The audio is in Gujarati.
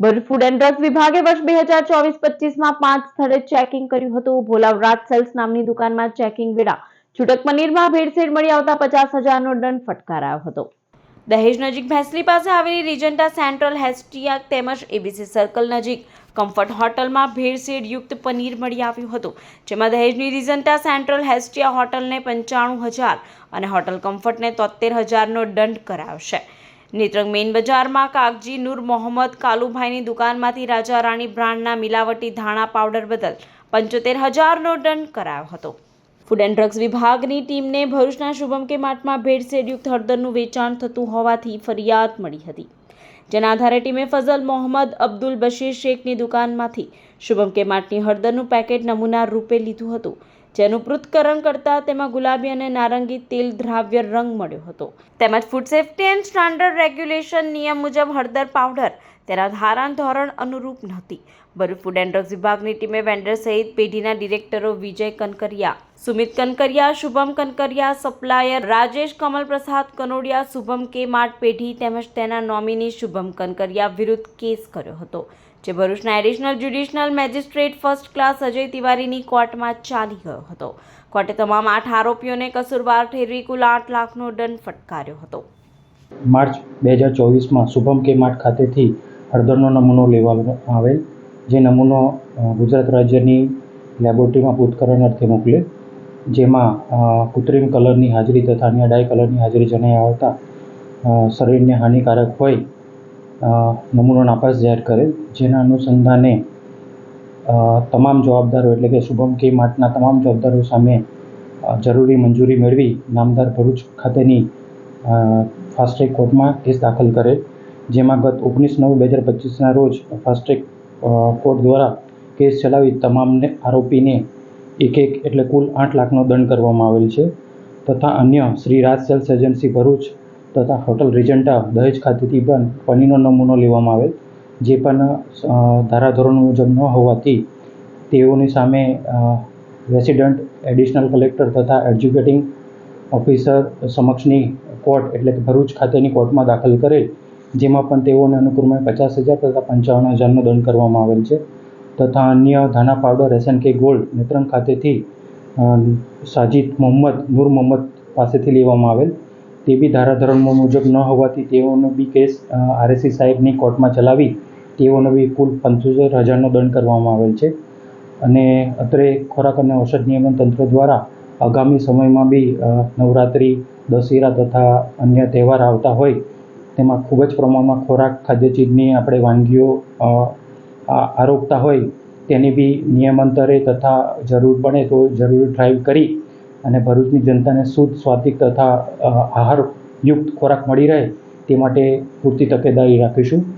ભરૂચ ફૂડ એન્ડ ડ્રગ્સ વિભાગે વર્ષ બે હજાર ચોવીસ પચીસમાં પાંચ સ્થળે ચેકિંગ કર્યું હતું. ભોલાવરાજ સેલ્સ નામની દુકાનમાં ચેકિંગ વેળા. છૂટક પનીરમાં ભેળસેળ મળી આવતા પચાસ હજારનો દંડ ફટકારાયો હતો. દહેજ નજીક ભેંસલી પાસે આવેલી રિજન્ટા સેન્ટ્રલ હેસ્ટિયા તેમજ એબીસી સર્કલ નજીક કમ્ફર્ટ હોટલમાં ભેળસેળ યુક્ત પનીર મળી આવ્યું હતું, જેમાં દહેજની રીજન્ટા સેન્ટ્રલ હેસ્ટિયા હોટલને પંચાણું હજાર અને હોટલ કમ્ફર્ટને તોતેર હજારનો દંડ કરાયો છે નેત્રંગ મેઇન બજારમાં કાગજી, નૂર મોહમ્મદ, કાલુભાઈની દુકાનમાંથી રાજા રાણી બ્રાન્ડના મિલાવટી ધાણા પાવડર બદલ પંચોતેર હજારનો દંડ કરાયો હતો. ફૂડ એન્ડ ડ્રગ્સ વિભાગની ટીમને ભરૂચના શુભમ કે માર્ટમાં ભેળસેળયુક્ત હળદરનું વેચાણ થતું હોવાથી ફરિયાદ મળી હતી. જેના આધારે ટીમે ફઝલ મોહમ્મદ, અબ્દુલ બશીર શેખની દુકાનમાંથી શુભમ કે માર્ટની હળદરનું પેકેટ નમૂના રૂપે લીધું હતું. જેનું પૃથ્થકરણ કરતા તેમાં ગુલાબી અને નારંગી તેલ દ્રાવ્ય રંગ મળ્યો હતો. તેમજ food safety and standard regulation નિયમ મુજબ હળદર પાવડર તેના ધારણ ધોરણ અનુરૂપ નહોતી. ભરૂચ ફૂડ એન્ડ ડ્રગ્સ વિભાગની ટીમે વેન્ડર સહિત પેઢીના ડિરેક્ટરો વિજય કનકરિયા, સુમિત કનકરિયા, શુભમ કનકરિયા સપ્લાયર રાજેશ કમલ પ્રસાદ કનોડિયા, શુભમ કે માર્ટ પેઢી તેમજ તેના નોમિની શુભમ કનકરિયા વિરુદ્ધ કેસ કર્યો હતો. જે ભરૂચના additional judicial magistrate first class Ajay તિવારીની કોર્ટમાં ચાલી ગયો હતો. કોર્ટે તમામ આઠ આરોપીઓને કસૂરવાર ઠેરવી કુલ આઠ લાખનો દંડ ફટકાર્યો હતો. માર્ચ બે હજાર ચોવીસમાં શુભમ કે માર્ટ ખાતેથી હળદરનો નમૂનો લેવામાં આવેલ, જે નમૂનો ગુજરાત રાજ્યની લેબોરેટરીમાં પૃથ્થકરણ અર્થે મોકલે જેમાં કૃત્રિમ કલરની હાજરી તથા અન્ય ડાય કલરની હાજરી જણાઈ આવતા શરીરને હાનિકારક હોય નમૂનો નાપાસ જાહેર કરેલ. જેના અનુસંધાને તમામ જવાબદારો એટલે કે શુભમ કે માર્ટના તમામ જવાબદારો સામે જરૂરી મંજૂરી મેળવી નામદાર ભરૂચ ખાતેની અ, ફાસ્ટ ટ્રેક કોર્ટમાં કેસ દાખલ કરેલ. જેમાં ગત ઓગણીસ નવ બે હજાર પચીસના રોજ ફાસ્ટ ટ્રેક કોર્ટ દ્વારા કેસ ચલાવી તમામને આરોપીને એક એક એટલે કુલ આઠ લાખનો દંડ કરવામાં આવેલ છે. તથા અન્ય શ્રી રાજ સેલ્સ એજન્સી ભરૂચ તથા હોટલ રિજન્ટા દહેજ ખાતેથી પણ પનીરનો નમૂનો લેવામાં આવેલ. જે પણ ધારાધોરણ મુજબ ન હોવાથી તેઓની સામે રેસિડન્ટ એડિશનલ કલેક્ટર તથા એડ્યુકેટિંગ ઓફિસર સમક્ષની કોર્ટ એટલે કે ભરૂચ ખાતેની કોર્ટમાં દાખલ કરેલ, જેમાં પણ તેઓને અનુક્રમે પચાસ હજાર તથા પંચાવન હજારનો દંડ કરવામાં આવેલ છે. તથા અન્ય ધાના powder SN K gold Netrang ખાતેથી સાજિદ મોહમ્મદ, નૂર મોહમ્મદ પાસેથી લેવામાં આવેલ. તે બી ધારાધોરણો મુજબ ન હોવાથી તેઓનો બી કેસ આરએસસી સાહેબની કોર્ટમાં ચલાવી તેઓનો બી કુલ પંચોતેર હજારનો દંડ કરવામાં આવેલ છે. અને અત્રે ખોરાક અને ઔષધ નિયમન તંત્ર દ્વારા આગામી સમયમાં બી નવરાત્રિ દશેરા તથા અન્ય તહેવાર આવતા હોય તેમાં ખૂબ જ પ્રમાણમાં ખોરાક ખાદ્ય ચીજની આપણે વાનગીઓ અ, આ- આરોગતા હોય તેની બી નિયમાંતરે તથા જરૂર પડે તો જરૂરી ડ્રાઈવ કરી અને ભરૂચની જનતાને શુદ્ધ સ્વાદિક તથા આહારયુક્ત ખોરાક મળી રહે તે માટે પૂરતી તકેદારી રાખીશું.